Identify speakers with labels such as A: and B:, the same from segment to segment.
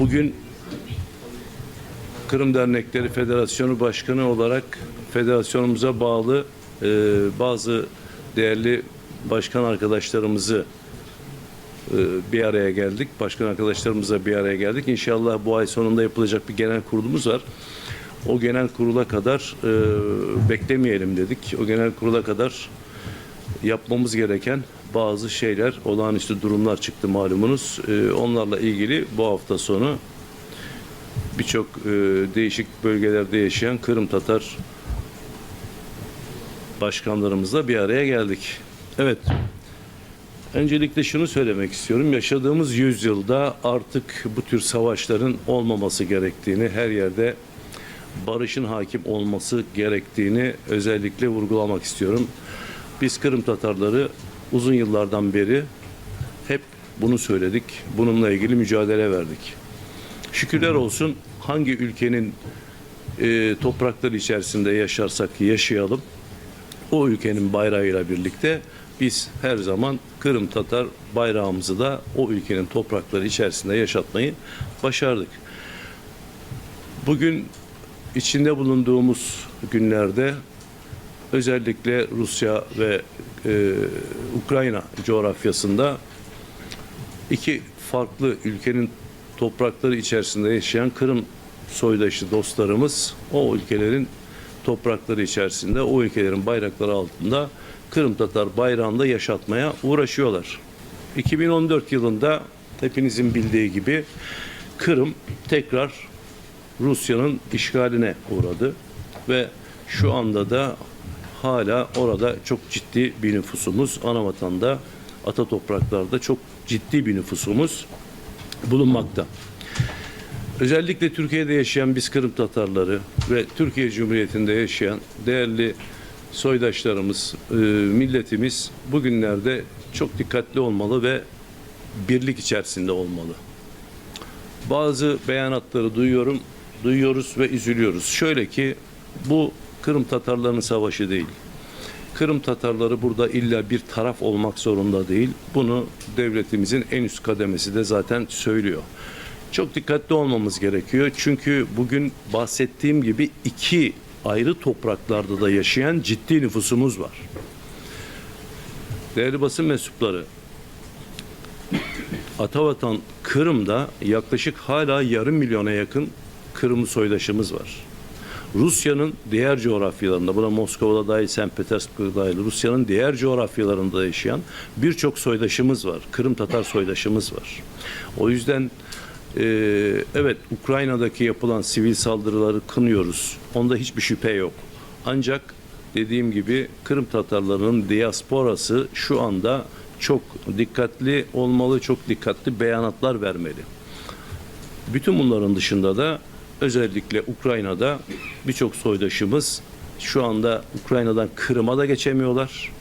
A: Bugün Kırım Dernekleri Federasyonu Başkanı olarak federasyonumuza bağlı e, bazı değerli başkan arkadaşlarımızı e, bir araya geldik. Başkan arkadaşlarımızla bir araya geldik. İnşallah bu ay sonunda yapılacak bir genel kurulumuz var. O genel kurula kadar e, beklemeyelim dedik. O genel kurula kadar yapmamız gereken bazı şeyler, olağanüstü durumlar çıktı malumunuz. E, onlarla ilgili bu hafta sonu birçok e, değişik bölgelerde yaşayan Kırım Tatar başkanlarımızla bir araya geldik. Evet. Öncelikle şunu söylemek istiyorum. Yaşadığımız yüzyılda artık bu tür savaşların olmaması gerektiğini, her yerde barışın hakim olması gerektiğini özellikle vurgulamak istiyorum. Biz Kırım Tatarları uzun yıllardan beri hep bunu söyledik. Bununla ilgili mücadele verdik. Şükürler olsun hangi ülkenin e, toprakları içerisinde yaşarsak yaşayalım o ülkenin bayrağıyla birlikte biz her zaman Kırım Tatar bayrağımızı da o ülkenin toprakları içerisinde yaşatmayı başardık. Bugün içinde bulunduğumuz günlerde özellikle Rusya ve e, Ukrayna coğrafyasında iki farklı ülkenin toprakları içerisinde yaşayan Kırım soydaşı dostlarımız o ülkelerin toprakları içerisinde o ülkelerin bayrakları altında Kırım Tatar bayrağında yaşatmaya uğraşıyorlar. 2014 yılında hepinizin bildiği gibi Kırım tekrar Rusya'nın işgaline uğradı ve şu anda da hala orada çok ciddi bir nüfusumuz ana vatanda ata topraklarda çok ciddi bir nüfusumuz bulunmakta. Özellikle Türkiye'de yaşayan biz Kırım Tatarları ve Türkiye Cumhuriyeti'nde yaşayan değerli soydaşlarımız, e, milletimiz bugünlerde çok dikkatli olmalı ve birlik içerisinde olmalı. Bazı beyanatları duyuyorum, duyuyoruz ve üzülüyoruz. Şöyle ki bu Kırım Tatarlarının savaşı değil. Kırım Tatarları burada illa bir taraf olmak zorunda değil. Bunu devletimizin en üst kademesi de zaten söylüyor. Çok dikkatli olmamız gerekiyor. Çünkü bugün bahsettiğim gibi iki ayrı topraklarda da yaşayan ciddi nüfusumuz var. Değerli basın mensupları, Atavatan Kırım'da yaklaşık hala yarım milyona yakın Kırımlı soydaşımız var. Rusya'nın diğer coğrafyalarında, buna Moskova'da dahil, St. Petersburg'da dahil, Rusya'nın diğer coğrafyalarında yaşayan birçok soydaşımız var. Kırım Tatar soydaşımız var. O yüzden e, evet Ukrayna'daki yapılan sivil saldırıları kınıyoruz. Onda hiçbir şüphe yok. Ancak dediğim gibi Kırım Tatarlarının diasporası şu anda çok dikkatli olmalı, çok dikkatli beyanatlar vermeli. Bütün bunların dışında da özellikle Ukrayna'da birçok soydaşımız şu anda Ukrayna'dan Kırım'a da geçemiyorlar.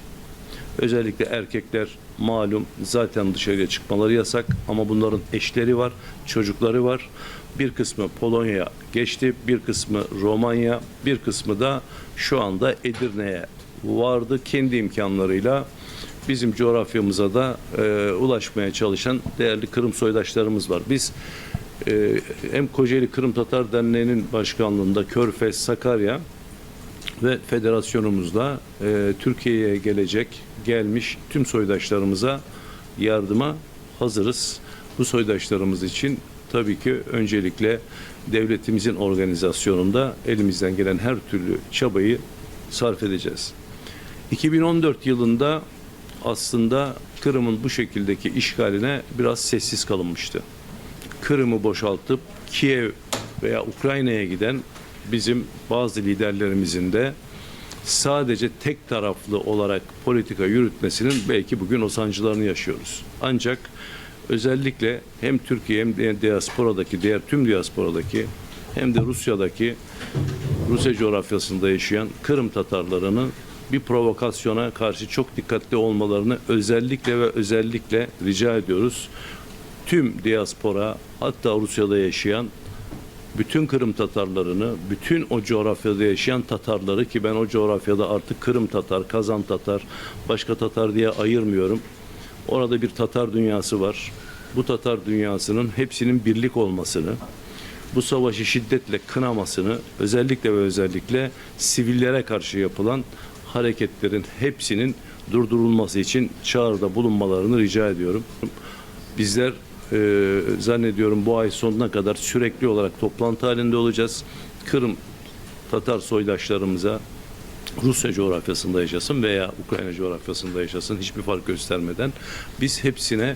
A: Özellikle erkekler malum zaten dışarıya çıkmaları yasak ama bunların eşleri var, çocukları var. Bir kısmı Polonya geçti, bir kısmı Romanya, bir kısmı da şu anda Edirne'ye vardı kendi imkanlarıyla bizim coğrafyamıza da e, ulaşmaya çalışan değerli Kırım soydaşlarımız var. Biz e, hem Kocaeli Kırım Tatar Derneği'nin başkanlığında Körfez, Sakarya ve federasyonumuzda e, Türkiye'ye gelecek, gelmiş tüm soydaşlarımıza yardıma hazırız. Bu soydaşlarımız için tabii ki öncelikle devletimizin organizasyonunda elimizden gelen her türlü çabayı sarf edeceğiz. 2014 yılında aslında Kırım'ın bu şekildeki işgaline biraz sessiz kalınmıştı. Kırım'ı boşaltıp Kiev veya Ukrayna'ya giden bizim bazı liderlerimizin de sadece tek taraflı olarak politika yürütmesinin belki bugün o sancılarını yaşıyoruz. Ancak özellikle hem Türkiye hem diasporadaki, diğer tüm diasporadaki hem de Rusya'daki Rusya coğrafyasında yaşayan Kırım Tatarlarının bir provokasyona karşı çok dikkatli olmalarını özellikle ve özellikle rica ediyoruz. Tüm diaspora hatta Rusya'da yaşayan bütün Kırım Tatarlarını, bütün o coğrafyada yaşayan Tatarları ki ben o coğrafyada artık Kırım Tatar, Kazan Tatar, başka Tatar diye ayırmıyorum. Orada bir Tatar dünyası var. bu Tatar dünyasının hepsinin birlik olmasını, bu savaşı şiddetle kınamasını, özellikle ve özellikle sivillere karşı yapılan hareketlerin hepsinin durdurulması için çağrıda bulunmalarını rica ediyorum. Bizler e, zannediyorum bu ay sonuna kadar sürekli olarak toplantı halinde olacağız. Kırım Tatar soydaşlarımıza Rusya coğrafyasında yaşasın veya Ukrayna coğrafyasında yaşasın hiçbir fark göstermeden biz hepsine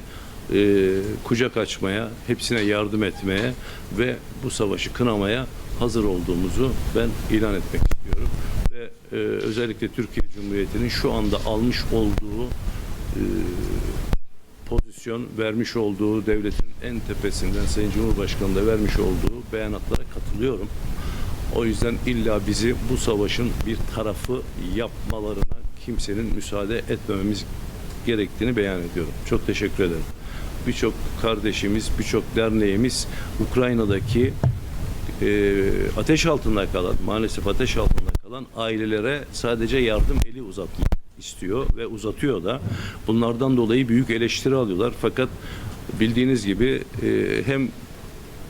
A: e, kucak açmaya, hepsine yardım etmeye ve bu savaşı kınamaya hazır olduğumuzu ben ilan etmek istiyorum. Ve e, özellikle Türkiye Cumhuriyeti'nin şu anda almış olduğu e, pozisyon vermiş olduğu devletin en tepesinden Sayın Cumhurbaşkanı da vermiş olduğu beyanatlara katılıyorum. O yüzden illa bizi bu savaşın bir tarafı yapmalarına kimsenin müsaade etmememiz gerektiğini beyan ediyorum. Çok teşekkür ederim. Birçok kardeşimiz, birçok derneğimiz Ukrayna'daki e, ateş altında kalan, maalesef ateş altında kalan ailelere sadece yardım eli uzatmak istiyor ve uzatıyor da. Bunlardan dolayı büyük eleştiri alıyorlar. Fakat bildiğiniz gibi e, hem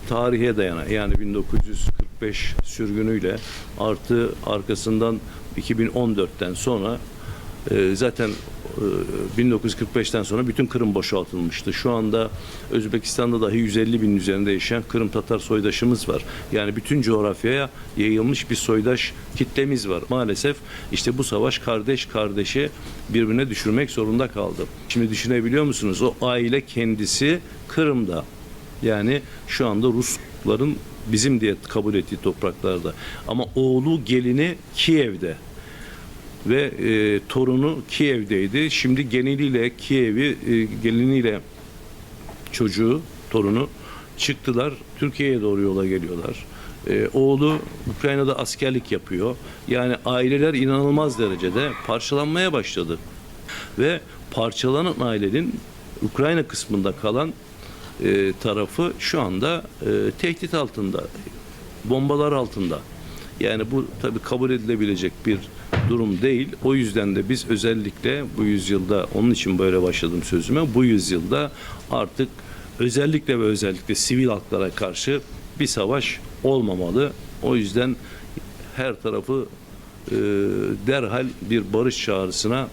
A: tarihe dayanan yani 1945 sürgünüyle artı arkasından 2014'ten sonra e, zaten 1945'ten sonra bütün Kırım boşaltılmıştı. Şu anda Özbekistan'da dahi 150 bin üzerinde yaşayan Kırım Tatar soydaşımız var. Yani bütün coğrafyaya yayılmış bir soydaş kitlemiz var. Maalesef işte bu savaş kardeş kardeşi birbirine düşürmek zorunda kaldı. Şimdi düşünebiliyor musunuz? O aile kendisi Kırım'da. Yani şu anda Rusların bizim diye kabul ettiği topraklarda. Ama oğlu gelini Kiev'de ve e, torunu Kiev'deydi. Şimdi geneliyle Kiev'i e, geliniyle çocuğu, torunu çıktılar. Türkiye'ye doğru yola geliyorlar. E, oğlu Ukrayna'da askerlik yapıyor. Yani aileler inanılmaz derecede parçalanmaya başladı. Ve parçalanan ailenin Ukrayna kısmında kalan e, tarafı şu anda e, tehdit altında, bombalar altında. Yani bu tabii kabul edilebilecek bir durum değil. O yüzden de biz özellikle bu yüzyılda, onun için böyle başladım sözüme, bu yüzyılda artık özellikle ve özellikle sivil haklara karşı bir savaş olmamalı. O yüzden her tarafı e, derhal bir barış çağrısına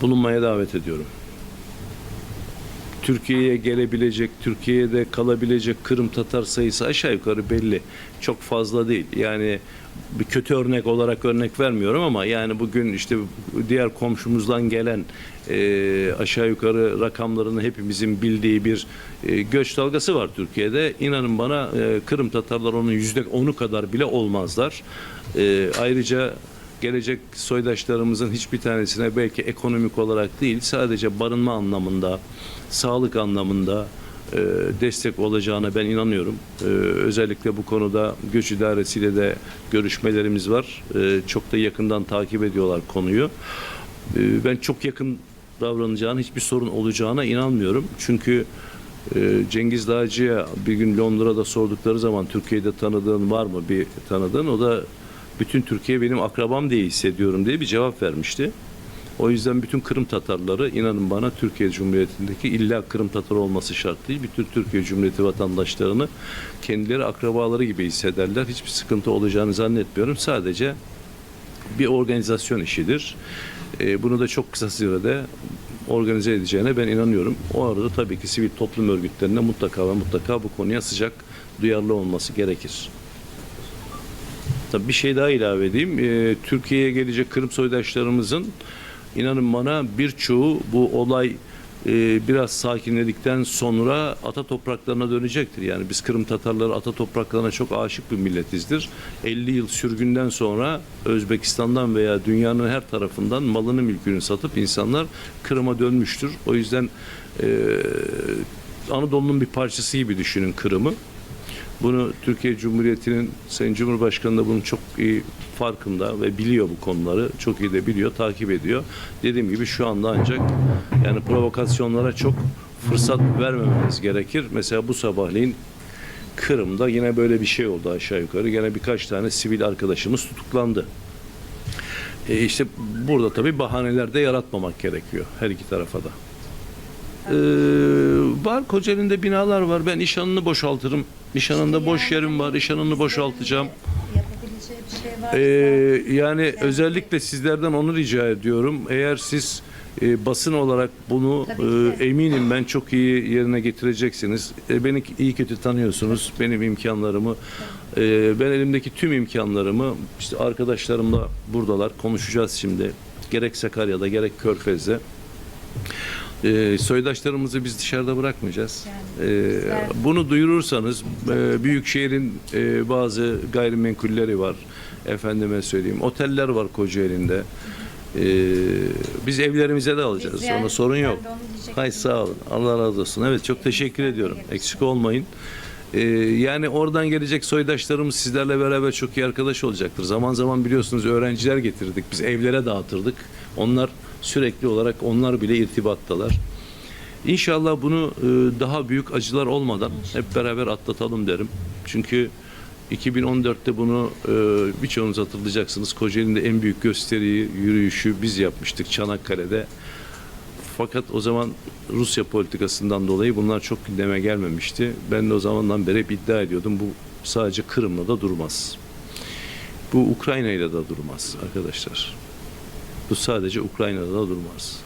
A: bulunmaya davet ediyorum. Türkiye'ye gelebilecek, Türkiye'de kalabilecek Kırım Tatar sayısı aşağı yukarı belli. Çok fazla değil. Yani bir kötü örnek olarak örnek vermiyorum ama yani bugün işte diğer komşumuzdan gelen e, aşağı yukarı rakamlarını hepimizin bildiği bir e, göç dalgası var Türkiye'de. İnanın bana e, Kırım Tatarlar onun yüzde onu kadar bile olmazlar. E, ayrıca gelecek soydaşlarımızın hiçbir tanesine belki ekonomik olarak değil sadece barınma anlamında, sağlık anlamında destek olacağına ben inanıyorum. E, özellikle bu konuda göç idaresiyle de görüşmelerimiz var. E, çok da yakından takip ediyorlar konuyu. E, ben çok yakın davranacağını, hiçbir sorun olacağına inanmıyorum. Çünkü e, Cengiz Dağcı'ya bir gün Londra'da sordukları zaman Türkiye'de tanıdığın var mı bir tanıdığın? O da bütün Türkiye benim akrabam diye hissediyorum diye bir cevap vermişti. O yüzden bütün Kırım Tatarları inanın bana Türkiye Cumhuriyeti'ndeki illa Kırım Tatar olması şart değil. Bütün Türkiye Cumhuriyeti vatandaşlarını kendileri akrabaları gibi hissederler. Hiçbir sıkıntı olacağını zannetmiyorum. Sadece bir organizasyon işidir. Ee, bunu da çok kısa sürede organize edeceğine ben inanıyorum. O arada tabii ki sivil toplum örgütlerine mutlaka ve mutlaka bu konuya sıcak duyarlı olması gerekir. Tabii bir şey daha ilave edeyim. Ee, Türkiye'ye gelecek Kırım soydaşlarımızın inanın bana birçoğu bu olay e, biraz sakinledikten sonra ata topraklarına dönecektir. Yani biz Kırım Tatarları ata topraklarına çok aşık bir milletizdir. 50 yıl sürgünden sonra Özbekistan'dan veya dünyanın her tarafından malını mülkünü satıp insanlar Kırım'a dönmüştür. O yüzden e, Anadolu'nun bir parçası gibi düşünün Kırım'ı. Bunu Türkiye Cumhuriyeti'nin Sayın Cumhurbaşkanı da bunun çok iyi farkında ve biliyor bu konuları. Çok iyi de biliyor, takip ediyor. Dediğim gibi şu anda ancak yani provokasyonlara çok fırsat vermememiz gerekir. Mesela bu sabahleyin Kırım'da yine böyle bir şey oldu aşağı yukarı. Yine birkaç tane sivil arkadaşımız tutuklandı. E işte burada tabii bahaneler de yaratmamak gerekiyor her iki tarafa da. Ee, Var Kocaeli'nde binalar var. Ben iş alanını boşaltırım. İş alanında boş yerim var. İş alanını boşaltacağım.
B: Yapabileceği bir şey var.
A: Ee, yani özellikle sizlerden onu rica ediyorum. Eğer siz e, basın olarak bunu
B: Tabii ki
A: e, eminim ben çok iyi yerine getireceksiniz. E, beni iyi kötü tanıyorsunuz. Benim imkanlarımı e, ben elimdeki tüm imkanlarımı işte arkadaşlarımla buradalar konuşacağız şimdi. Gerek Sakarya'da gerek Körfez'de. E, soydaşlarımızı biz dışarıda bırakmayacağız.
B: Yani
A: E, bunu duyurursanız e, Büyükşehir'in e, bazı gayrimenkulleri var. Efendime söyleyeyim. Oteller var Kocaeli'nde. E, biz evlerimize de alacağız.
B: Biz yani-
A: Ona sorun yok. Hay sağ olun. Allah razı olsun. Evet çok teşekkür ediyorum. Eksik olmayın. E, yani oradan gelecek soydaşlarımız sizlerle beraber çok iyi arkadaş olacaktır. Zaman zaman biliyorsunuz öğrenciler getirdik. Biz evlere dağıtırdık. Onlar sürekli olarak onlar bile irtibattalar. İnşallah bunu e, daha büyük acılar olmadan hep beraber atlatalım derim. Çünkü 2014'te bunu e, birçoğunuz hatırlayacaksınız. Kocaeli'nde en büyük gösteriyi, yürüyüşü biz yapmıştık Çanakkale'de. Fakat o zaman Rusya politikasından dolayı bunlar çok gündeme gelmemişti. Ben de o zamandan beri hep iddia ediyordum. Bu sadece Kırım'la da durmaz. Bu Ukrayna ile de durmaz arkadaşlar. Bu sadece Ukrayna'da da durmaz.